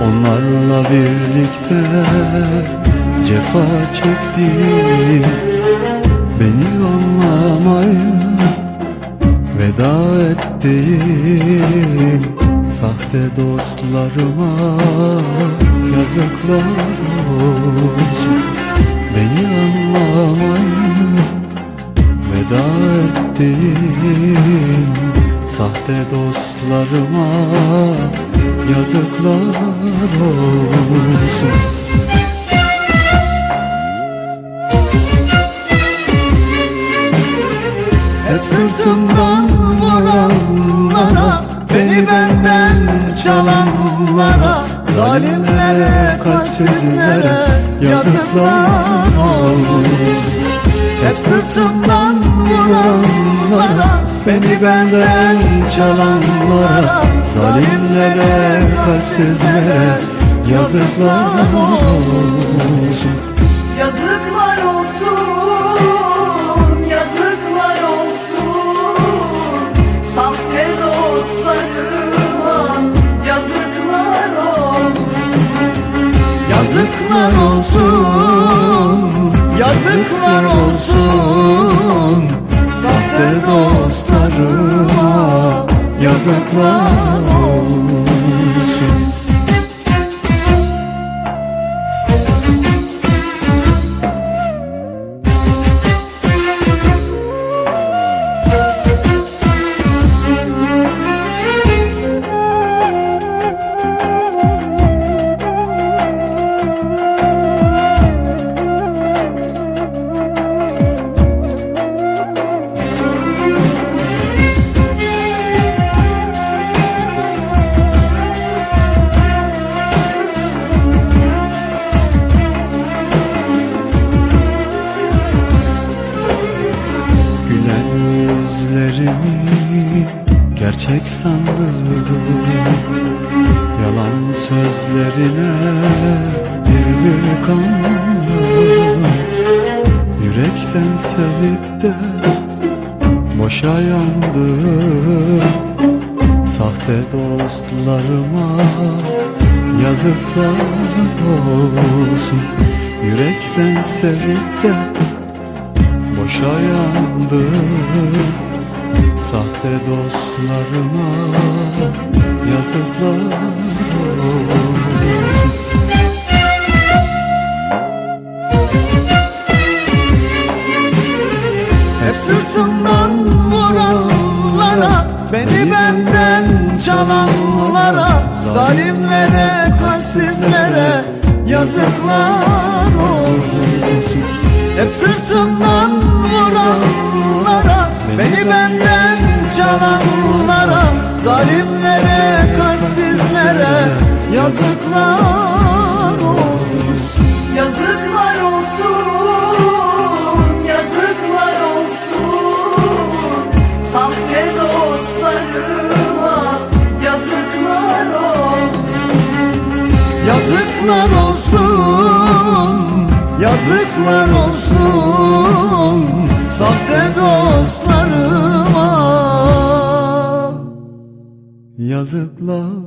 Onlarla birlikte cefa çektim. Beni anlamayı veda ettim. Sahte dostlarıma yazıklar olsun. Beni anlamayı veda ettim Sahte dostlarıma yazıklar olsun. Hep sırtımdan vuranlara Beni benden çalanlara Zalimlere, kalpsizlere Yazıklar olsun. Hep sırtımdan Beni benden çalanlara Zalimlere, kalpsizlere Yazıklar olsun. Yazıklar olsun, yazıklar olsun. Sahte dostlarıma yazıklar olsun. Yazıklar olsun, yazıklar olsun yazıklar olsun gerçek sandım Yalan sözlerine bir bir kandım Yürekten sevip de boşa yandım. Sahte dostlarıma yazıklar olsun. Yürekten sevip de Boşa yandım Sahte dostlarıma Yazıklar olsun. Hep sırtımdan vuranlara Beni benden çalanlara Zalimlere, kalpsizlere Yazıklar olsun çalanlara Zalimlere, kalpsizlere Yazıklar olsun. Yazıklar olsun, yazıklar olsun. Sahte dostlarıma yazıklar olsun. Yazıklar olsun Yazıklar olsun Yazıklar. olsun